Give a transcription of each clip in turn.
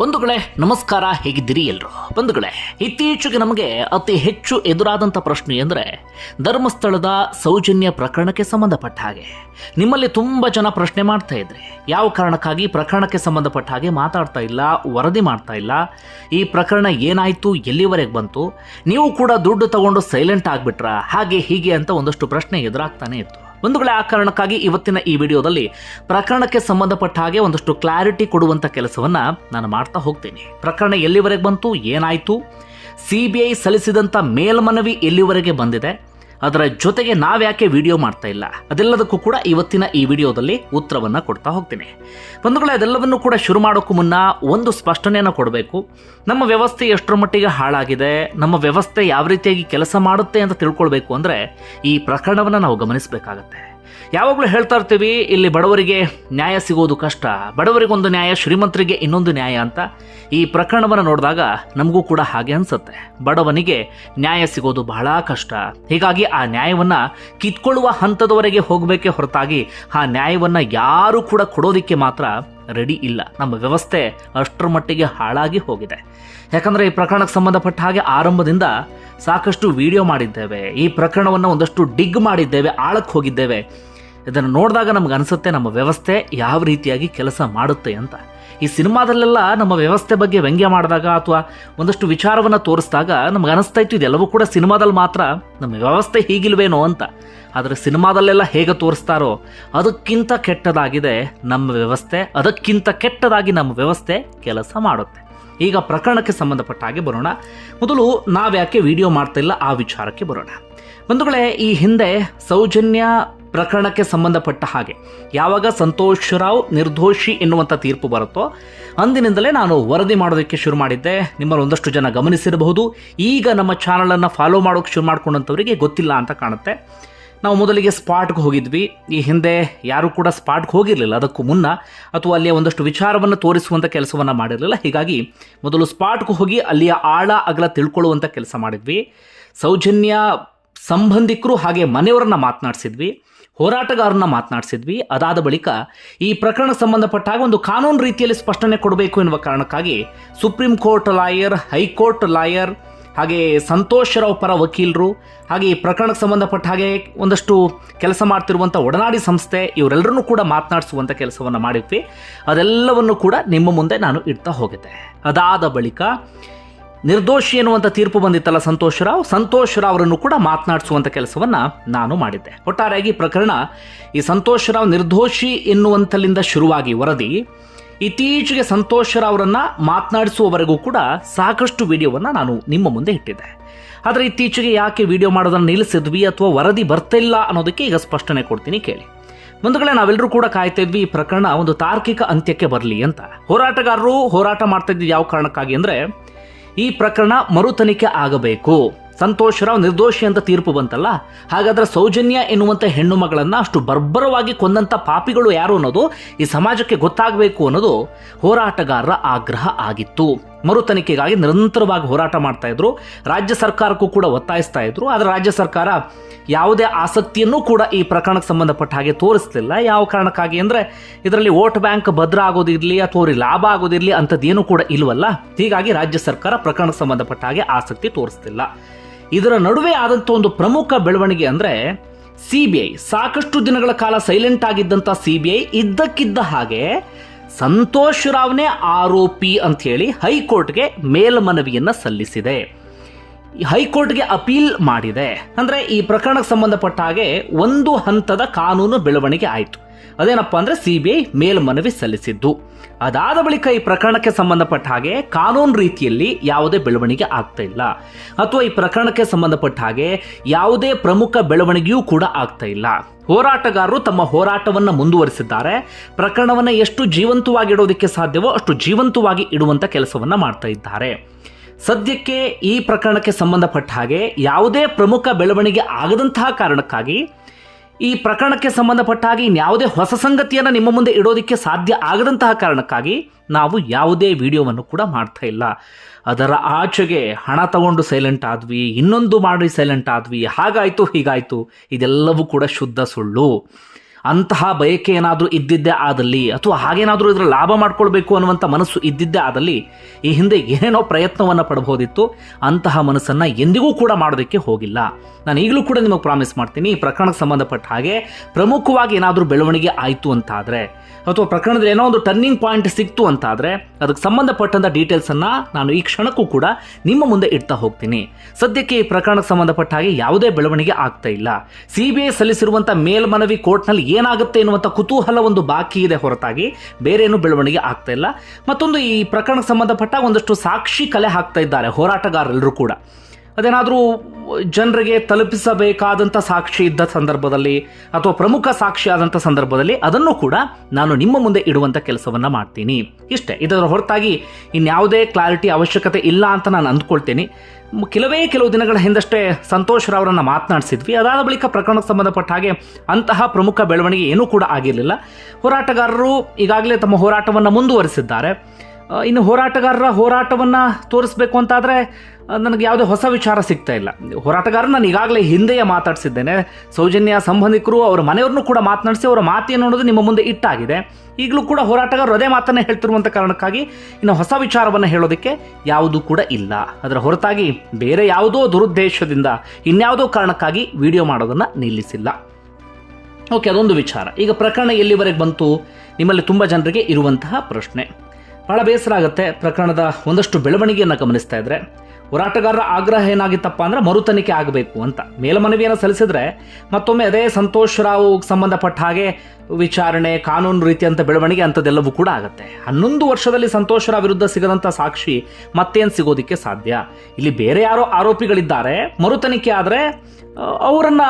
ಬಂಧುಗಳೇ, ನಮಸ್ಕಾರ, ಹೇಗಿದ್ದೀರಿ ಎಲ್ರು? ಬಂಧುಗಳೇ, ಇತ್ತೀಚೆಗೆ ನಮಗೆ ಅತಿ ಹೆಚ್ಚು ಎದುರಾದಂಥ ಪ್ರಶ್ನೆ ಅಂದರೆ ಧರ್ಮಸ್ಥಳದ ಸೌಜನ್ಯ ಪ್ರಕರಣಕ್ಕೆ ಸಂಬಂಧಪಟ್ಟ ಹಾಗೆ. ನಿಮ್ಮಲ್ಲಿ ತುಂಬ ಜನ ಪ್ರಶ್ನೆ ಮಾಡ್ತಾ ಇದ್ರಿ, ಯಾವ ಕಾರಣಕ್ಕಾಗಿ ಪ್ರಕರಣಕ್ಕೆ ಸಂಬಂಧಪಟ್ಟ ಹಾಗೆ ಮಾತಾಡ್ತಾ ಇಲ್ಲ, ವರದಿ ಮಾಡ್ತಾ ಇಲ್ಲ, ಈ ಪ್ರಕರಣ ಏನಾಯಿತು, ಎಲ್ಲಿವರೆಗೆ ಬಂತು, ನೀವು ಕೂಡ ದುಡ್ಡು ತಗೊಂಡು ಸೈಲೆಂಟ್ ಆಗಿಬಿಟ್ರ, ಹಾಗೆ ಹೀಗೆ ಅಂತ ಒಂದಷ್ಟು ಪ್ರಶ್ನೆ ಎದುರಾಗ್ತಾನೆ ಇತ್ತು. ಬಂಧುಗಳೇ ಆ ಕಾರಣಕ್ಕಾಗಿ ಇವತ್ತಿನ ಈ ವಿಡಿಯೋದಲ್ಲಿ ಪ್ರಕರಣಕ್ಕೆ ಸಂಬಂಧಪಟ್ಟ ಹಾಗೆ ಒಂದಷ್ಟು ಕ್ಲಾರಿಟಿ ಕೊಡುವಂಥ ಕೆಲಸವನ್ನು ನಾನು ಮಾಡ್ತಾ ಹೋಗ್ತೀನಿ. ಪ್ರಕರಣ ಎಲ್ಲಿವರೆಗೆ ಬಂತು? ಏನಾಯಿತು? ಸಿ ಬಿ ಐ ಸಲ್ಲಿಸಿದಂಥ ಮೇಲ್ಮನವಿ ಎಲ್ಲಿವರೆಗೆ ಬಂದಿದೆ? ಅದರ ಜೊತೆಗೆ ನಾವ್ಯಾಕೆ ವಿಡಿಯೋ ಮಾಡ್ತಾ ಇಲ್ಲ? ಅದೆಲ್ಲದಕ್ಕೂ ಕೂಡ ಇವತ್ತಿನ ಈ ವಿಡಿಯೋದಲ್ಲಿ ಉತ್ತರವನ್ನ ಕೊಡ್ತಾ ಹೋಗ್ತೀನಿ. ಬಂಧುಗಳೇ, ಅದೆಲ್ಲವನ್ನು ಕೂಡ ಶುರು ಮಾಡೋಕ್ಕೂ ಮುನ್ನ ಒಂದು ಸ್ಪಷ್ಟನೆಯನ್ನು ಕೊಡಬೇಕು. ನಮ್ಮ ವ್ಯವಸ್ಥೆ ಎಷ್ಟರ ಮಟ್ಟಿಗೆ ಹಾಳಾಗಿದೆ, ನಮ್ಮ ವ್ಯವಸ್ಥೆ ಯಾವ ರೀತಿಯಾಗಿ ಕೆಲಸ ಮಾಡುತ್ತೆ ಅಂತ ತಿಳ್ಕೊಳ್ಬೇಕು ಅಂದರೆ ಈ ಪ್ರಕರಣವನ್ನು ನಾವು ಗಮನಿಸಬೇಕಾಗತ್ತೆ. ಯಾವಾಗಲೂ ಹೇಳ್ತಾ ಇರ್ತೀವಿ, ಇಲ್ಲಿ ಬಡವರಿಗೆ ನ್ಯಾಯ ಸಿಗೋದು ಕಷ್ಟ. ಬಡವರಿಗೊಂದು ನ್ಯಾಯ, ಶ್ರೀಮಂತರಿಗೆ ಇನ್ನೊಂದು ನ್ಯಾಯ ಅಂತ ಈ ಪ್ರಕರಣವನ್ನು ನೋಡಿದಾಗ ನಮಗೂ ಕೂಡ ಹಾಗೆ ಅನಿಸುತ್ತೆ. ಬಡವನಿಗೆ ನ್ಯಾಯ ಸಿಗೋದು ಬಹಳ ಕಷ್ಟ. ಹೀಗಾಗಿ ಆ ನ್ಯಾಯವನ್ನು ಕಿತ್ಕೊಳ್ಳುವ ಹಂತದವರೆಗೆ ಹೋಗಬೇಕೇ ಹೊರತಾಗಿ ಆ ನ್ಯಾಯವನ್ನು ಯಾರೂ ಕೂಡ ಕೊಡೋದಕ್ಕೆ ಮಾತ್ರ ರೆಡಿ ಇಲ್ಲ. ನಮ್ಮ ವ್ಯವಸ್ಥೆ ಅಷ್ಟರ ಮಟ್ಟಿಗೆ ಹಾಳಾಗಿ ಹೋಗಿದೆ. ಯಾಕಂದರೆ ಈ ಪ್ರಕರಣಕ್ಕೆ ಸಂಬಂಧಪಟ್ಟ ಹಾಗೆ ಆರಂಭದಿಂದ ಸಾಕಷ್ಟು ವಿಡಿಯೋ ಮಾಡಿದ್ದೇವೆ. ಈ ಪ್ರಕರಣವನ್ನು ಒಂದಷ್ಟು ಡಿಗ್ ಮಾಡಿದ್ದೇವೆ, ಆಳಕ್ಕೆ ಹೋಗಿದ್ದೇವೆ. ಇದನ್ನು ನೋಡಿದಾಗ ನಮ್ಗೆ ಅನಿಸುತ್ತೆ ನಮ್ಮ ವ್ಯವಸ್ಥೆ ಯಾವ ರೀತಿಯಾಗಿ ಕೆಲಸ ಮಾಡುತ್ತೆ ಅಂತ. ಈ ಸಿನಿಮಾದಲ್ಲೆಲ್ಲ ನಮ್ಮ ವ್ಯವಸ್ಥೆ ಬಗ್ಗೆ ವ್ಯಂಗ್ಯ ಮಾಡಿದಾಗ ಅಥವಾ ಒಂದಷ್ಟು ವಿಚಾರವನ್ನು ತೋರಿಸಿದಾಗ ನಮ್ಗೆ ಅನಿಸ್ತಾ ಇತ್ತು ಇದೆಲ್ಲವೂ ಕೂಡ ಸಿನಿಮಾದಲ್ಲಿ ಮಾತ್ರ. ನಮ್ಮ ವ್ಯವಸ್ಥೆ ಹೀಗಿಲ್ವೇನೋ ಅಂತ. ಆದರೆ ಸಿನಿಮಾದಲ್ಲೆಲ್ಲ ಹೇಗೆ ತೋರಿಸ್ತಾರೋ ಅದಕ್ಕಿಂತ ಕೆಟ್ಟದಾಗಿದೆ ನಮ್ಮ ವ್ಯವಸ್ಥೆ, ಅದಕ್ಕಿಂತ ಕೆಟ್ಟದಾಗಿ ನಮ್ಮ ವ್ಯವಸ್ಥೆ ಕೆಲಸ ಮಾಡುತ್ತೆ. ಈಗ ಪ್ರಕರಣಕ್ಕೆ ಸಂಬಂಧಪಟ್ಟ ಹಾಗೆ ಬರೋಣ. ಮೊದಲು ನಾವ್ಯಾಕೆ ವಿಡಿಯೋ ಮಾಡ್ತಾ ಇಲ್ಲ ಆ ವಿಚಾರಕ್ಕೆ ಬರೋಣ. ಬಂಧುಗಳೇ, ಈ ಹಿಂದೆ ಸೌಜನ್ಯ ಪ್ರಕರಣಕ್ಕೆ ಸಂಬಂಧಪಟ್ಟ ಹಾಗೆ. ಯಾವಾಗ ಸಂತೋಷ್ ರಾವ್ ನಿರ್ದೋಷಿ ಎನ್ನುವಂಥ ತೀರ್ಪು ಬರುತ್ತೋ, ಅಂದಿನಿಂದಲೇ ನಾನು ವರದಿ ಮಾಡೋದಕ್ಕೆ ಶುರು ಮಾಡಿದ್ದೆ. ನಿಮ್ಮಲ್ಲಿ ಒಂದಷ್ಟು ಜನ ಗಮನಿಸಿರಬಹುದು. ಈಗ ನಮ್ಮ ಚಾನಲನ್ನು ಫಾಲೋ ಮಾಡೋಕ್ಕೆ ಶುರು ಮಾಡ್ಕೊಂಡಂಥವರಿಗೆ ಗೊತ್ತಿಲ್ಲ ಅಂತ ಕಾಣುತ್ತೆ. ನಾವು ಮೊದಲಿಗೆ ಸ್ಪಾಟ್ಗೆ ಹೋಗಿದ್ವಿ. ಈ ಹಿಂದೆ ಯಾರೂ ಕೂಡ ಸ್ಪಾಟ್ಗೆ ಹೋಗಿರಲಿಲ್ಲ. ಅದಕ್ಕೂ ಮುನ್ನ ಅಥವಾ ಅಲ್ಲಿಯ ಒಂದಷ್ಟು ವಿಚಾರವನ್ನು ತೋರಿಸುವಂಥ ಕೆಲಸವನ್ನು ಮಾಡಿರಲಿಲ್ಲ. ಹೀಗಾಗಿ ಮೊದಲು ಸ್ಪಾಟ್ಗೆ ಹೋಗಿ ಅಲ್ಲಿಯ ಆಳ ಅಗಲ ತಿಳ್ಕೊಳ್ಳುವಂಥ ಕೆಲಸ ಮಾಡಿದ್ವಿ. ಸೌಜನ್ಯ ಸಂಬಂಧಿಕರು ಹಾಗೆ ಮನೆಯವರನ್ನ ಮಾತನಾಡಿಸಿದ್ವಿ ಹೋರಾಟಗಾರರನ್ನ ಮಾತನಾಡಿಸಿದ್ವಿ. ಅದಾದ ಬಳಿಕ ಈ ಪ್ರಕರಣ ಸಂಬಂಧಪಟ್ಟಾಗ ಒಂದು ಕಾನೂನು ರೀತಿಯಲ್ಲಿ ಸ್ಪಷ್ಟನೆ ಕೊಡಬೇಕು ಎನ್ನುವ ಕಾರಣಕ್ಕಾಗಿ supreme court lawyer high court lawyer ಹಾಗೆ ಸಂತೋಷ್ ರಾವ್ ಪರ ವಕೀಲರು, ಹಾಗೆ ಈ ಪ್ರಕರಣಕ್ಕೆ ಸಂಬಂಧಪಟ್ಟ ಹಾಗೆ ಒಂದಷ್ಟು ಕೆಲಸ ಮಾಡ್ತಿರುವಂಥ ಒಡನಾಡಿ ಸಂಸ್ಥೆ, ಇವರೆಲ್ಲರನ್ನೂ ಕೂಡ ಮಾತನಾಡಿಸುವಂಥ ಕೆಲಸವನ್ನು ಮಾಡಿದ್ವಿ. ಅದೆಲ್ಲವನ್ನು ಕೂಡ ನಿಮ್ಮ ಮುಂದೆ ನಾನು ಇಡ್ತಾ ಹೋಗಿದ್ದೆ. ಅದಾದ ಬಳಿಕ ನಿರ್ದೋಷಿ ಎನ್ನುವಂಥ ತೀರ್ಪು ಬಂದಿತ್ತಲ್ಲ ಸಂತೋಷ್ ರಾವ್ ಸಂತೋಷ್ ರಾವ್ ಅವರನ್ನು ಕೂಡ ಮಾತನಾಡಿಸುವಂಥ ಕೆಲಸವನ್ನ ನಾನು ಮಾಡಿದ್ದೆ. ಒಟ್ಟಾರೆಯಾಗಿ ಪ್ರಕರಣ ಈ ಸಂತೋಷ್ ರಾವ್ ನಿರ್ದೋಷಿ ಎನ್ನುವಂಥಲ್ಲಿಂದ ಶುರುವಾಗಿ ವರದಿ, ಇತ್ತೀಚೆಗೆ ಸಂತೋಷ್ ರಾವ್ರನ್ನ ಮಾತನಾಡಿಸುವವರೆಗೂ ಕೂಡ ಸಾಕಷ್ಟು ವಿಡಿಯೋವನ್ನು ನಾನು ನಿಮ್ಮ ಮುಂದೆ ಇಟ್ಟಿದ್ದೆ. ಆದರೆ ಇತ್ತೀಚೆಗೆ ಯಾಕೆ ವಿಡಿಯೋ ಮಾಡೋದನ್ನು ನಿಲ್ಲಿಸಿದ್ವಿ ಅಥವಾ ವರದಿ ಬರ್ತಿಲ್ಲ ಅನ್ನೋದಕ್ಕೆ ಈಗ ಸ್ಪಷ್ಟನೆ ಕೊಡ್ತೀನಿ ಕೇಳಿ. ಬಂಧುಗಳೇ, ನಾವೆಲ್ಲರೂ ಕೂಡ ಕಾಯ್ತಾ ಇದ್ವಿ ಈ ಪ್ರಕರಣ ಒಂದು ತಾರ್ಕಿಕ ಅಂತ್ಯಕ್ಕೆ ಬರಲಿ ಅಂತ. ಹೋರಾಟಗಾರರು ಹೋರಾಟ ಮಾಡ್ತಾ ಇದ್ದಿದ್ದು ಯಾವ ಕಾರಣಕ್ಕಾಗಿ ಅಂದರೆ ಈ ಪ್ರಕರಣ ಮರು ತನಿಖೆ ಆಗಬೇಕು. ಸಂತೋಷ್ ರಾವ್ ನಿರ್ದೋಷಿ ಅಂತ ತೀರ್ಪು ಬಂತಲ್ಲ? ಹಾಗಾದ್ರೆ ಸೌಜನ್ಯ ಎನ್ನುವಂಥ ಹೆಣ್ಣು ಮಗಳನ್ನ ಅಷ್ಟು ಬರ್ಬರವಾಗಿ ಕೊಂದಂಥ ಪಾಪಿಗಳು ಯಾರು ಅನ್ನೋದು ಈ ಸಮಾಜಕ್ಕೆ ಗೊತ್ತಾಗಬೇಕು ಅನ್ನೋದು ಹೋರಾಟಗಾರರ ಆಗ್ರಹ ಆಗಿತ್ತು. ಮರು ತನಿಖೆಗಾಗಿ ನಿರಂತರವಾಗಿ ಹೋರಾಟ ಮಾಡ್ತಾ ಇದ್ರು. ರಾಜ್ಯ ಸರ್ಕಾರಕ್ಕೂ ಕೂಡ ಒತ್ತಾಯಿಸ್ತಾ ಇದ್ರು. ಆದರೆ ರಾಜ್ಯ ಸರ್ಕಾರ ಯಾವುದೇ ಆಸಕ್ತಿಯನ್ನು ಕೂಡ ಈ ಪ್ರಕರಣಕ್ಕೆ ಸಂಬಂಧಪಟ್ಟ ಹಾಗೆ ತೋರಿಸ್ಲಿಲ್ಲ. ಯಾವ ಕಾರಣಕ್ಕಾಗಿ ಅಂದರೆ ಇದರಲ್ಲಿ ವೋಟ್ ಬ್ಯಾಂಕ್ ಭದ್ರ ಆಗೋದಿರಲಿ ಅಥವಾ ಅವ್ರಿಗೆ ಲಾಭ ಆಗೋದಿರಲಿ ಅಂಥದ್ದೇನು ಕೂಡ ಇಲ್ವಲ್ಲ. ಹೀಗಾಗಿ ರಾಜ್ಯ ಸರ್ಕಾರ ಪ್ರಕರಣಕ್ಕೆ ಸಂಬಂಧಪಟ್ಟ ಹಾಗೆ ಆಸಕ್ತಿ ತೋರಿಸ್ತಿಲ್ಲ ಇದರ ನಡುವೆ ಆದಂಥ ಒಂದು ಪ್ರಮುಖ ಬೆಳವಣಿಗೆ ಅಂದರೆ ಸಿ ಸಾಕಷ್ಟು ದಿನಗಳ ಕಾಲ ಸೈಲೆಂಟ್ ಆಗಿದ್ದಂಥ ಸಿ ಇದ್ದಕ್ಕಿದ್ದ ಹಾಗೆ ಸಂತೋಷ್ ರಾವ್ನೇ ಆರೋಪಿ ಅಂತ ಹೇಳಿ ಹೈಕೋರ್ಟ್ಗೆ ಮೇಲ್ಮನವಿಯನ್ನು ಸಲ್ಲಿಸಿದೆ. ಹೈಕೋರ್ಟ್ಗೆ ಅಪೀಲ್ ಮಾಡಿದೆ. ಅಂದ್ರೆ ಈ ಪ್ರಕರಣಕ್ಕೆ ಸಂಬಂಧಪಟ್ಟ ಹಾಗೆ ಒಂದು ಹಂತದ ಕಾನೂನು ಬೆಳವಣಿಗೆ ಆಯಿತು. ಅದೇನಪ್ಪ ಅಂದ್ರೆ ಸಿ ಬಿ ಐ ಮೇಲ್ಮನವಿ ಸಲ್ಲಿಸಿದ್ದು. ಅದಾದ ಬಳಿಕ ಈ ಪ್ರಕರಣಕ್ಕೆ ಸಂಬಂಧಪಟ್ಟ ಹಾಗೆ ಕಾನೂನು ರೀತಿಯಲ್ಲಿ ಯಾವುದೇ ಬೆಳವಣಿಗೆ ಆಗ್ತಾ ಇಲ್ಲ. ಅಥವಾ ಈ ಪ್ರಕರಣಕ್ಕೆ ಸಂಬಂಧಪಟ್ಟ ಹಾಗೆ ಯಾವುದೇ ಪ್ರಮುಖ ಬೆಳವಣಿಗೆಯೂ ಕೂಡ ಆಗ್ತಾ ಇಲ್ಲ. ಹೋರಾಟಗಾರರು ತಮ್ಮ ಹೋರಾಟವನ್ನು ಮುಂದುವರಿಸಿದ್ದಾರೆ. ಪ್ರಕರಣವನ್ನು ಎಷ್ಟು ಜೀವಂತವಾಗಿ ಇಡೋದಕ್ಕೆ ಸಾಧ್ಯವೋ ಅಷ್ಟು ಜೀವಂತವಾಗಿ ಇಡುವಂತ ಕೆಲಸವನ್ನ ಮಾಡ್ತಾ ಇದ್ದಾರೆ. ಸದ್ಯಕ್ಕೆ ಈ ಪ್ರಕರಣಕ್ಕೆ ಸಂಬಂಧಪಟ್ಟ ಹಾಗೆ ಯಾವುದೇ ಪ್ರಮುಖ ಬೆಳವಣಿಗೆ ಆಗದಂತಹ ಕಾರಣಕ್ಕಾಗಿ ಈ ಪ್ರಕರಣಕ್ಕೆ ಸಂಬಂಧಪಟ್ಟ ಹಾಗೆ ಇನ್ಯಾವುದೇ ಹೊಸ ಸಂಗತಿಯನ್ನು ನಿಮ್ಮ ಮುಂದೆ ಇಡೋದಕ್ಕೆ ಸಾಧ್ಯ ಆಗದಂತಹ ಕಾರಣಕ್ಕಾಗಿ ನಾವು ಯಾವುದೇ ವಿಡಿಯೋವನ್ನು ಕೂಡ ಮಾಡ್ತಾ ಇಲ್ಲ. ಅದರ ಆಚೆಗೆ ಹಣ ತಗೊಂಡು ಸೈಲೆಂಟ್ ಆದ್ವಿ, ಇನ್ನೊಂದು ಮಾಡಿ ಸೈಲೆಂಟ್ ಆದ್ವಿ, ಹಾಗಾಯಿತು ಹೀಗಾಯಿತು, ಇದೆಲ್ಲವೂ ಕೂಡ ಶುದ್ಧ ಸುಳ್ಳು. ಅಂತಹ ಬಯಕೆ ಏನಾದರೂ ಇದ್ದಿದ್ದೇ ಆದಲ್ಲಿ ಅಥವಾ ಹಾಗೇನಾದರೂ ಇದರ ಲಾಭ ಮಾಡ್ಕೊಳ್ಬೇಕು ಅನ್ನುವಂಥ ಮನಸ್ಸು ಇದ್ದಿದ್ದೇ ಆದಲ್ಲಿ ಈ ಹಿಂದೆ ಏನೇನೋ ಪ್ರಯತ್ನವನ್ನು ಪಡಬಹುದಿತ್ತು ಅಂತಹ ಮನಸ್ಸನ್ನು ಎಂದಿಗೂ ಕೂಡ ಮಾಡೋದಕ್ಕೆ ಹೋಗಿಲ್ಲ. ನಾನು ಈಗಲೂ ಕೂಡ ನಿಮಗೆ ಪ್ರಾಮಿಸ್ ಮಾಡ್ತೀನಿ ಈ ಪ್ರಕರಣಕ್ಕೆ ಸಂಬಂಧಪಟ್ಟ ಹಾಗೆ ಪ್ರಮುಖವಾಗಿ ಏನಾದರೂ ಬೆಳವಣಿಗೆ ಆಯಿತು ಅಂತಾದರೆ ಅಥವಾ ಪ್ರಕರಣದಲ್ಲಿ ಏನೋ ಒಂದು ಟರ್ನಿಂಗ್ ಪಾಯಿಂಟ್ ಸಿಕ್ತು ಅಂತಾದರೆ ಅದಕ್ಕೆ ಸಂಬಂಧಪಟ್ಟಂಥ ಡೀಟೇಲ್ಸನ್ನು ನಾನು ಈ ಕ್ಷಣಕ್ಕೂ ಕೂಡ ನಿಮ್ಮ ಮುಂದೆ ಇಡ್ತಾ ಹೋಗ್ತೀನಿ. ಸದ್ಯಕ್ಕೆ ಈ ಪ್ರಕರಣಕ್ಕೆ ಸಂಬಂಧಪಟ್ಟ ಹಾಗೆ ಯಾವುದೇ ಬೆಳವಣಿಗೆ ಆಗ್ತಾ ಇಲ್ಲ. ಸಿ ಬಿ ಐ ಸಲ್ಲಿಸಿರುವಂಥ ಮೇಲ್ಮನವಿ ಕೋರ್ಟ್ನಲ್ಲಿ ಏನಾಗುತ್ತೆ ಎನ್ನುವಂಥ ಕುತೂಹಲ ಒಂದು ಬಾಕಿ ಇದೆ ಹೊರತಾಗಿ, ಬೇರೇನು ಬೆಳವಣಿಗೆ ಆಗ್ತಾ ಇಲ್ಲ. ಮತ್ತೊಂದು ಈ ಪ್ರಕರಣಕ್ಕೆ ಸಂಬಂಧಪಟ್ಟ ಒಂದಷ್ಟು ಸಾಕ್ಷಿ ಕಲೆ ಹಾಕ್ತಾ ಇದ್ದಾರೆ ಹೋರಾಟಗಾರರೆಲ್ಲರೂ ಕೂಡ. ಅದೇನಾದರೂ ಜನರಿಗೆ ತಲುಪಿಸಬೇಕಾದಂಥ ಸಾಕ್ಷಿ ಇದ್ದ ಸಂದರ್ಭದಲ್ಲಿ ಅಥವಾ ಪ್ರಮುಖ ಸಾಕ್ಷಿ ಆದಂಥ ಸಂದರ್ಭದಲ್ಲಿ ಅದನ್ನು ಕೂಡ ನಾನು ನಿಮ್ಮ ಮುಂದೆ ಇಡುವಂಥ ಕೆಲಸವನ್ನು ಮಾಡ್ತೀನಿ. ಇಷ್ಟೇ, ಇದರ ಹೊರತಾಗಿ ಇನ್ಯಾವುದೇ ಕ್ಲಾರಿಟಿ ಅವಶ್ಯಕತೆ ಇಲ್ಲ ಅಂತ ನಾನು ಅಂದ್ಕೊಳ್ತೀನಿ. ಕೆಲವೇ ಕೆಲವು ದಿನಗಳ ಹಿಂದಷ್ಟೇ ಸಂತೋಷ್ ರವರನ್ನು ಮಾತನಾಡಿಸಿದ್ವಿ. ಅದಾದ ಬಳಿಕ ಪ್ರಕರಣಕ್ಕೆ ಸಂಬಂಧಪಟ್ಟ ಹಾಗೆ ಅಂತಹ ಪ್ರಮುಖ ಬೆಳವಣಿಗೆ ಏನೂ ಕೂಡ ಆಗಿರಲಿಲ್ಲ. ಹೋರಾಟಗಾರರು ಈಗಾಗಲೇ ತಮ್ಮ ಹೋರಾಟವನ್ನು ಮುಂದುವರಿಸಿದ್ದಾರೆ. ಇನ್ನು ಹೋರಾಟಗಾರರ ಹೋರಾಟವನ್ನು ತೋರಿಸ್ಬೇಕು ಅಂತಾದರೆ ನನಗೆ ಯಾವುದೇ ಹೊಸ ವಿಚಾರ ಸಿಗ್ತಾ ಇಲ್ಲ. ಹೋರಾಟಗಾರ ನಾನು ಈಗಾಗಲೇ ಹಿಂದೆಯೇ ಮಾತಾಡಿಸಿದ್ದೇನೆ. ಸೌಜನ್ಯ ಸಂಬಂಧಿಕರು ಅವರ ಮನೆಯವ್ರನ್ನೂ ಕೂಡ ಮಾತನಾಡಿಸಿ ಅವರ ಮಾತೇನು ಅನ್ನೋದು ನಿಮ್ಮ ಮುಂದೆ ಇಟ್ಟಾಗಿದೆ. ಈಗಲೂ ಕೂಡ ಹೋರಾಟಗಾರರು ಅದೇ ಮಾತನ್ನೇ ಹೇಳ್ತಿರುವಂಥ ಕಾರಣಕ್ಕಾಗಿ ಇನ್ನು ಹೊಸ ವಿಚಾರವನ್ನು ಹೇಳೋದಕ್ಕೆ ಯಾವುದೂ ಕೂಡ ಇಲ್ಲ. ಅದರ ಹೊರತಾಗಿ ಬೇರೆ ಯಾವುದೋ ದುರುದ್ದೇಶದಿಂದ ಇನ್ಯಾವುದೋ ಕಾರಣಕ್ಕಾಗಿ ವಿಡಿಯೋ ಮಾಡೋದನ್ನು ನಿಲ್ಲಿಸಿಲ್ಲ. ಓಕೆ, ಅದೊಂದು ವಿಚಾರ. ಈಗ ಪ್ರಕರಣ ಎಲ್ಲಿವರೆಗೆ ಬಂತು? ನಿಮ್ಮಲ್ಲಿ ತುಂಬ ಜನರಿಗೆ ಇರುವಂತಹ ಪ್ರಶ್ನೆ. ಬಹಳ ಬೇಸರ ಆಗುತ್ತೆ ಪ್ರಕರಣದ ಒಂದಷ್ಟು ಬೆಳವಣಿಗೆಯನ್ನು ಗಮನಿಸ್ತಾ ಇದ್ರೆ. ಹೋರಾಟಗಾರರ ಆಗ್ರಹ ಏನಾಗಿತ್ತಪ್ಪ ಅಂದ್ರೆ ಮರು ತನಿಖೆ ಆಗಬೇಕು ಅಂತ. ಮೇಲ್ಮನವಿಯನ್ನು ಸಲ್ಲಿಸಿದ್ರೆ ಮತ್ತೊಮ್ಮೆ ಅದೇ ಸಂತೋಷ್ ರಾವ್ ಸಂಬಂಧಪಟ್ಟ ಹಾಗೆ ವಿಚಾರಣೆ, ಕಾನೂನು ರೀತಿಯಂಥ ಬೆಳವಣಿಗೆ ಅಂಥದ್ದೆಲ್ಲವೂ ಕೂಡ ಆಗುತ್ತೆ. ಹನ್ನೊಂದು ವರ್ಷದಲ್ಲಿ ಸಂತೋಷ್ ರಾವ್ ವಿರುದ್ಧ ಸಿಗದಂಥ ಸಾಕ್ಷಿ ಮತ್ತೇನು ಸಿಗೋದಕ್ಕೆ ಸಾಧ್ಯ? ಇಲ್ಲಿ ಬೇರೆ ಯಾರೋ ಆರೋಪಿಗಳಿದ್ದಾರೆ. ಮರು ತನಿಖೆ ಆದರೆ ಅವರನ್ನು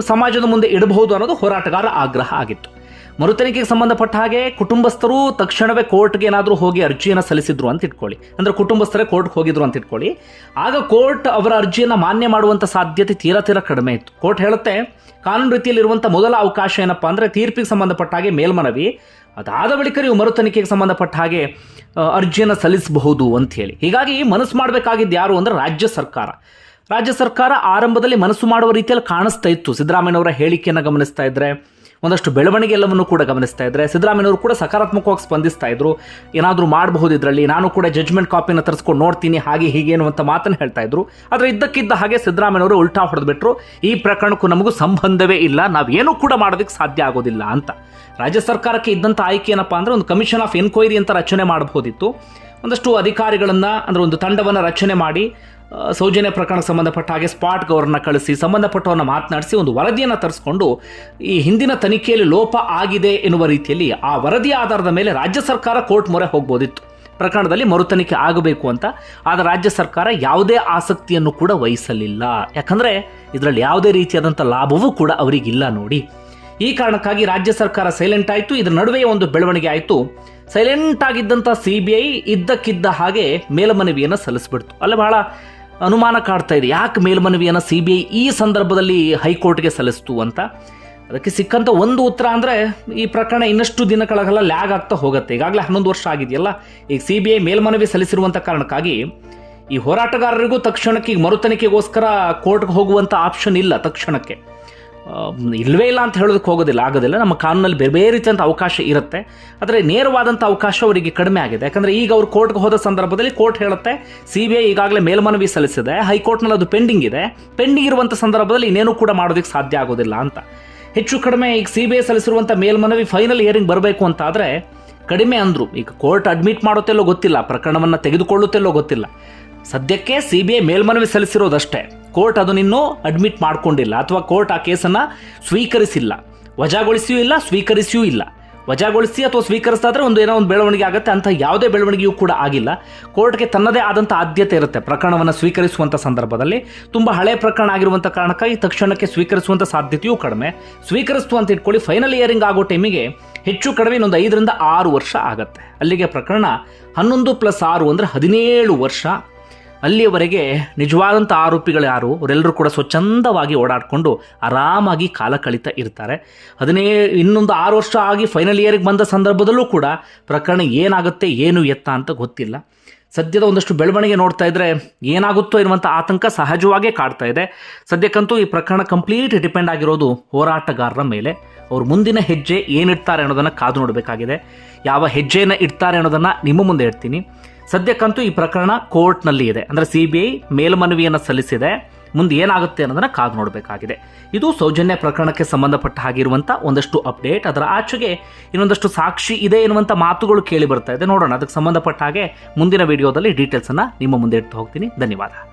ಸಮಾಜದ ಮುಂದೆ ಇಡಬಹುದು ಅನ್ನೋದು ಹೋರಾಟಗಾರ ಆಗ್ರಹ ಆಗಿತ್ತು. ಮರುತನಿಖೆಗೆ ಸಂಬಂಧಪಟ್ಟ ಹಾಗೆ ಕುಟುಂಬಸ್ಥರು ತಕ್ಷಣವೇ ಕೋರ್ಟ್ಗೆ ಏನಾದರೂ ಹೋಗಿ ಅರ್ಜಿಯನ್ನು ಸಲ್ಲಿಸಿದ್ರು ಅಂತ ಇಟ್ಕೊಳ್ಳಿ. ಅಂದರೆ ಕುಟುಂಬಸ್ಥರೇ ಕೋರ್ಟ್ಗೆ ಹೋಗಿದ್ರು ಅಂತ ಇಟ್ಕೊಳ್ಳಿ. ಆಗ ಕೋರ್ಟ್ ಅವರ ಅರ್ಜಿಯನ್ನು ಮಾನ್ಯ ಮಾಡುವಂಥ ಸಾಧ್ಯತೆ ತೀರಾ ತೀರಾ ಕಡಿಮೆ ಇತ್ತು. ಕೋರ್ಟ್ ಹೇಳುತ್ತೆ, ಕಾನೂನು ರೀತಿಯಲ್ಲಿರುವಂಥ ಮೊದಲ ಅವಕಾಶ ಏನಪ್ಪ ಅಂದರೆ ತೀರ್ಪಿಗೆ ಸಂಬಂಧಪಟ್ಟ ಹಾಗೆ ಮೇಲ್ಮನವಿ, ಅದಾದ ಬಳಿಕ ನೀವು ಮರುತನಿಕೆಗೆ ಸಂಬಂಧಪಟ್ಟ ಹಾಗೆ ಅರ್ಜಿಯನ್ನು ಸಲ್ಲಿಸಬಹುದು ಅಂತ ಹೇಳಿ. ಹೀಗಾಗಿ ಮನಸ್ಸು ಮಾಡಬೇಕಾಗಿದ್ದು ಯಾರು ಅಂದರೆ ರಾಜ್ಯ ಸರ್ಕಾರ. ರಾಜ್ಯ ಸರ್ಕಾರ ಆರಂಭದಲ್ಲಿ ಮನಸ್ಸು ಮಾಡುವ ರೀತಿಯಲ್ಲಿ ಕಾಣಿಸ್ತಾ ಇತ್ತು. ಸಿದ್ದರಾಮಯ್ಯನವರ ಹೇಳಿಕೆಯನ್ನು ಗಮನಿಸ್ತಾ ಇದ್ರೆ ಒಂದಷ್ಟು ಬೆಳವಣಿಗೆ ಎಲ್ಲವನ್ನು ಕೂಡ ಗಮನಿಸ್ತಾ ಇದ್ದರೆ ಸಿದ್ದರಾಮಯ್ಯವರು ಕೂಡ ಸಕಾರಾತ್ಮಕವಾಗಿ ಸ್ಪಂದಿಸ್ತಾ ಇದ್ರು. ಏನಾದರೂ ಮಾಡಬಹುದು ಇದರಲ್ಲಿ. ನಾನು ಕೂಡ ಜಜ್ಮೆಂಟ್ ಕಾಪಿನ ತರಿಸ್ಕೊಂಡು ನೋಡ್ತೀನಿ, ಹಾಗೆ ಹೀಗೆ ಅನ್ನುವಂಥ ಮಾತನ್ನು ಹೇಳ್ತಾ ಇದ್ರು. ಆದರೆ ಇದ್ದಕ್ಕಿದ್ದ ಹಾಗೆ ಸಿದ್ದರಾಮಯ್ಯವರು ಉಲ್ಟಾ ಹೊಡೆದ್ಬಿಟ್ರು. ಈ ಪ್ರಕರಣಕ್ಕೂ ನಮಗೂ ಸಂಬಂಧವೇ ಇಲ್ಲ. ನಾವೇನು ಕೂಡ ಮಾಡೋದಕ್ಕೆ ಸಾಧ್ಯ ಆಗೋದಿಲ್ಲ ಅಂತ. ರಾಜ್ಯ ಸರ್ಕಾರಕ್ಕೆ ಇದ್ದಂಥ ಆಯ್ಕೆ ಏನಪ್ಪಾ ಅಂದರೆ ಒಂದು ಕಮಿಷನ್ ಆಫ್ ಎನ್ಕ್ವೈರಿ ಅಂತ ರಚನೆ ಮಾಡಬಹುದಿತ್ತು. ಒಂದಷ್ಟು ಅಧಿಕಾರಿಗಳನ್ನು ಅಂದರೆ ಒಂದು ತಂಡವನ್ನು ರಚನೆ ಮಾಡಿ ಸೌಜನ್ಯ ಪ್ರಕರಣಕ್ಕೆ ಸಂಬಂಧಪಟ್ಟ ಹಾಗೆ ಸ್ಪಾಟ್ ಗೌರ್ನ ಕಳಿಸಿ ಸಂಬಂಧಪಟ್ಟವನ್ನ ಮಾತನಾಡಿಸಿ ಒಂದು ವರದಿಯನ್ನು ತರಿಸ್ಕೊಂಡು ಈ ಹಿಂದಿನ ತನಿಖೆಯಲ್ಲಿ ಲೋಪ ಆಗಿದೆ ಎನ್ನುವ ರೀತಿಯಲ್ಲಿ ಆ ವರದಿಯ ಆಧಾರದ ಮೇಲೆ ರಾಜ್ಯ ಸರ್ಕಾರ ಕೋರ್ಟ್ ಮೊರೆ ಹೋಗ್ಬೋದಿತ್ತು. ಪ್ರಕರಣದಲ್ಲಿ ಮರುತನಿಖೆ ಆಗಬೇಕು ಅಂತ, ಆದರೆ ರಾಜ್ಯ ಸರ್ಕಾರ ಯಾವುದೇ ಆಸಕ್ತಿಯನ್ನು ಕೂಡ ವಹಿಸಲಿಲ್ಲ. ಯಾಕಂದರೆ ಇದರಲ್ಲಿ ಯಾವುದೇ ರೀತಿಯಾದಂಥ ಲಾಭವೂ ಕೂಡ ಅವರಿಗಿಲ್ಲ ನೋಡಿ. ಈ ಕಾರಣಕ್ಕಾಗಿ ರಾಜ್ಯ ಸರ್ಕಾರ ಸೈಲೆಂಟ್ ಆಯಿತು, ಇದರ ನಡುವೆ ಒಂದು ಬೆಳವಣಿಗೆ ಆಯಿತು. ಸೈಲೆಂಟ್ ಆಗಿದ್ದಂಥ ಸಿ ಬಿ ಐ ಇದ್ದಕ್ಕಿದ್ದ ಹಾಗೆ ಮೇಲ್ಮನವಿಯನ್ನು ಸಲ್ಲಿಸ್ಬಿಡ್ತು. ಅಲ್ಲ, ಬಹಳ ಅನುಮಾನ ಕಾಡ್ತಾ ಇದೆ. ಯಾಕೆ ಮೇಲ್ಮನವಿಯನ್ನು ಸಿ ಬಿ ಐ ಈ ಸಂದರ್ಭದಲ್ಲಿ ಹೈಕೋರ್ಟ್ಗೆ ಸಲ್ಲಿಸ್ತು ಅಂತ? ಅದಕ್ಕೆ ಸಿಕ್ಕಂಥ ಒಂದು ಉತ್ತರ ಅಂದರೆ ಈ ಪ್ರಕರಣ ಇನ್ನಷ್ಟು ದಿನಗಳ ಲ್ಯಾಗ್ ಆಗ್ತಾ ಹೋಗುತ್ತೆ. ಈಗಾಗಲೇ ಹನ್ನೊಂದು ವರ್ಷ ಆಗಿದೆಯಲ್ಲ. ಈಗ ಸಿ ಬಿ ಐ ಮೇಲ್ಮನವಿ ಸಲ್ಲಿಸಿರುವಂಥ ಕಾರಣಕ್ಕಾಗಿ ಈ ಹೋರಾಟಗಾರರಿಗೂ ತಕ್ಷಣಕ್ಕೆ ಈಗ ಮರುತನಿಕೆಗೋಸ್ಕರ ಕೋರ್ಟ್ಗೆ ಹೋಗುವಂಥ ಆಪ್ಷನ್ ಇಲ್ಲ ತಕ್ಷಣಕ್ಕೆ. ಆ, ಇಲ್ವೇ ಇಲ್ಲ ಅಂತ ಹೇಳೋದಕ್ಕೆ ಹೋಗೋದಿಲ್ಲ ಆಗೋದಿಲ್ಲ. ನಮ್ಮ ಕಾನೂನಲ್ಲಿ ಬೇರೆ ಬೇರೆ ರೀತಿಯಂಥ ಅವಕಾಶ ಇರುತ್ತೆ. ಆದರೆ ನೇರವಾದಂಥ ಅವಕಾಶ ಅವರಿಗೆ ಕಡಿಮೆ ಆಗಿದೆ. ಯಾಕಂದರೆ ಈಗ ಅವರು ಕೋರ್ಟ್ಗೆ ಹೋದ ಸಂದರ್ಭದಲ್ಲಿ ಕೋರ್ಟ್ ಹೇಳುತ್ತೆ ಸಿ ಬಿ ಐ ಈಗಾಗಲೇ ಮೇಲ್ಮನವಿ ಸಲ್ಲಿಸಿದೆ ಹೈಕೋರ್ಟ್ನಲ್ಲಿ ಅದು ಪೆಂಡಿಂಗ್ ಇದೆ. ಪೆಂಡಿಂಗ್ ಇರುವಂಥ ಸಂದರ್ಭದಲ್ಲಿ ಇನ್ನೇನು ಕೂಡ ಮಾಡೋದಕ್ಕೆ ಸಾಧ್ಯ ಆಗೋದಿಲ್ಲ ಅಂತ. ಹೆಚ್ಚು ಕಡಿಮೆ ಈಗ ಸಿ ಬಿ ಐ ಸಲ್ಲಿಸಿರುವಂಥ ಮೇಲ್ಮನವಿ ಫೈನಲ್ ಹಿಯರಿಂಗ್ ಬರಬೇಕು ಅಂತ ಆದರೆ ಕಡಿಮೆ ಅಂದರು. ಈಗ ಕೋರ್ಟ್ ಅಡ್ಮಿಟ್ ಮಾಡುತ್ತೆಲ್ಲೋ ಗೊತ್ತಿಲ್ಲ ಪ್ರಕರಣವನ್ನು ತೆಗೆದುಕೊಳ್ಳುತ್ತೆಲ್ಲೋ ಗೊತ್ತಿಲ್ಲ. ಸದ್ಯಕ್ಕೆ ಸಿ ಬಿ ಐ ಮೇಲ್ಮನವಿ ಸಲ್ಲಿಸಿರೋದಷ್ಟೇ. ಕೋರ್ಟ್ ಅದನ್ನಿನ್ನೂ ಅಡ್ಮಿಟ್ ಮಾಡಿಕೊಂಡಿಲ್ಲ ಅಥವಾ ಕೋರ್ಟ್ ಆ ಕೇಸನ್ನು ಸ್ವೀಕರಿಸಿಲ್ಲ. ವಜಾಗೊಳಿಸಿಯೂ ಇಲ್ಲ, ಸ್ವೀಕರಿಸಿಯೂ ಇಲ್ಲ. ವಜಾಗೊಳಿಸಿ ಅಥವಾ ಸ್ವೀಕರಿಸಿದ್ರೆ ಒಂದು ಏನೋ ಒಂದು ಬೆಳವಣಿಗೆ ಆಗುತ್ತೆ ಅಂತ ಯಾವುದೇ ಬೆಳವಣಿಗೆಯೂ ಕೂಡ ಆಗಿಲ್ಲ. ಕೋರ್ಟ್ಗೆ ತನ್ನದೇ ಆದಂಥ ಆದ್ಯತೆ ಇರುತ್ತೆ ಪ್ರಕರಣವನ್ನು ಸ್ವೀಕರಿಸುವಂಥ ಸಂದರ್ಭದಲ್ಲಿ. ತುಂಬ ಹಳೆ ಪ್ರಕರಣ ಆಗಿರುವಂಥ ಕಾರಣಕ್ಕಾಗಿ ತಕ್ಷಣಕ್ಕೆ ಸ್ವೀಕರಿಸುವಂಥ ಸಾಧ್ಯತೆಯೂ ಕಡಿಮೆ. ಸ್ವೀಕರಿಸ್ತು ಅಂತ ಇಟ್ಕೊಳ್ಳಿ ಫೈನಲ್ ಇಯರಿಂಗ್ ಆಗೋ ಟೈಮಿಗೆ ಹೆಚ್ಚು ಕಡಿಮೆ ಇನ್ನೊಂದು ಐದರಿಂದ ಆರು ವರ್ಷ ಆಗುತ್ತೆ. ಅಲ್ಲಿಗೆ ಪ್ರಕರಣ ಹನ್ನೊಂದು ಪ್ಲಸ್ ಆರು ಅಂದರೆ ಹದಿನೇಳು ವರ್ಷ ಅಲ್ಲಿಯವರೆಗೆ ನಿಜವಾದಂಥ ಆರೋಪಿಗಳು ಯಾರು? ಅವರೆಲ್ಲರೂ ಕೂಡ ಸ್ವಚ್ಛಂದವಾಗಿ ಓಡಾಡಿಕೊಂಡು ಆರಾಮಾಗಿ ಕಾಲ ಕಳೀತಾ ಇರ್ತಾರೆ. ಅದನ್ನೇ ಇನ್ನೊಂದು ಆರು ವರ್ಷ ಆಗಿ ಫೈನಲ್ ಇಯರ್ಗೆ ಬಂದ ಸಂದರ್ಭದಲ್ಲೂ ಕೂಡ ಪ್ರಕರಣ ಏನಾಗುತ್ತೆ, ಏನು ಎತ್ತ ಅಂತ ಗೊತ್ತಿಲ್ಲ. ಸದ್ಯದ ಒಂದಷ್ಟು ಬೆಳವಣಿಗೆ ನೋಡ್ತಾ ಇದ್ರೆ ಏನಾಗುತ್ತೋ ಇರುವಂಥ ಆತಂಕ ಸಹಜವಾಗೇ ಕಾಡ್ತಾ ಇದೆ. ಸದ್ಯಕ್ಕಂತೂ ಈ ಪ್ರಕರಣ ಕಂಪ್ಲೀಟ್ ಡಿಪೆಂಡ್ ಆಗಿರೋದು ಹೋರಾಟಗಾರರ ಮೇಲೆ. ಅವ್ರು ಮುಂದಿನ ಹೆಜ್ಜೆ ಏನಿಡ್ತಾರೆ ಅನ್ನೋದನ್ನು ಕಾದು ನೋಡಬೇಕಾಗಿದೆ. ಯಾವ ಹೆಜ್ಜೆಯನ್ನು ಇಡ್ತಾರೆ ಅನ್ನೋದನ್ನು ನಿಮ್ಮ ಮುಂದೆ ಇಡ್ತೀನಿ. ಸದ್ಯಕ್ಕಂತೂ ಈ ಪ್ರಕರಣ ಕೋರ್ಟ್ನಲ್ಲಿ ಇದೆ. ಅಂದರೆ ಸಿ ಬಿ ಐ ಮೇಲ್ಮನವಿಯನ್ನು ಸಲ್ಲಿಸಿದೆ. ಮುಂದೆ ಏನಾಗುತ್ತೆ ಅನ್ನೋದನ್ನ ಕಾದು ನೋಡಬೇಕಾಗಿದೆ. ಇದು ಸೌಜನ್ಯ ಪ್ರಕರಣಕ್ಕೆ ಸಂಬಂಧಪಟ್ಟ ಹಾಗಿರುವಂಥ ಒಂದಷ್ಟು ಅಪ್ಡೇಟ್. ಅದರ ಆಚೆಗೆ ಇನ್ನೊಂದಷ್ಟು ಸಾಕ್ಷಿ ಇದೆ ಎನ್ನುವಂಥ ಮಾತುಗಳು ಕೇಳಿ ಬರ್ತಾ ಇದೆ. ನೋಡೋಣ. ಅದಕ್ಕೆ ಸಂಬಂಧಪಟ್ಟ ಹಾಗೆ ಮುಂದಿನ ವಿಡಿಯೋದಲ್ಲಿ ಡೀಟೇಲ್ಸನ್ನು ನಿಮ್ಮ ಮುಂದೆ ಇಡ್ತಾ ಹೋಗ್ತೀನಿ. ಧನ್ಯವಾದ.